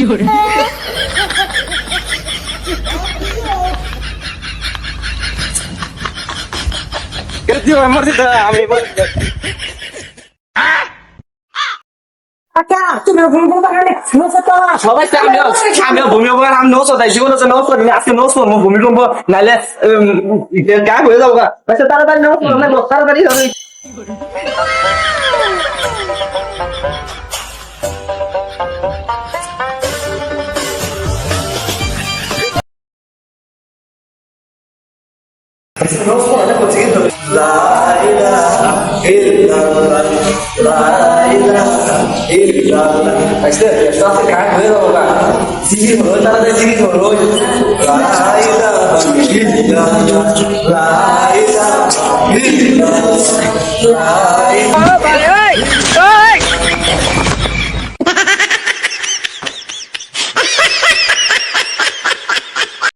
有人。সবাই আমিও ভূমিকম্প আমি নোস হতাই জীবনে নোস করি আজকে নোস করব ভূমিকম্প নাহলে গা হয়ে যাব তাড়াতাড়ি নোস তাড়াতাড়ি Não só né, conseguindo. Lá, lá, ele, lá, lá, lá, aí ele, lá, lá. Mas tem que estar se carregando lá. Se enrolando. Lá, lá,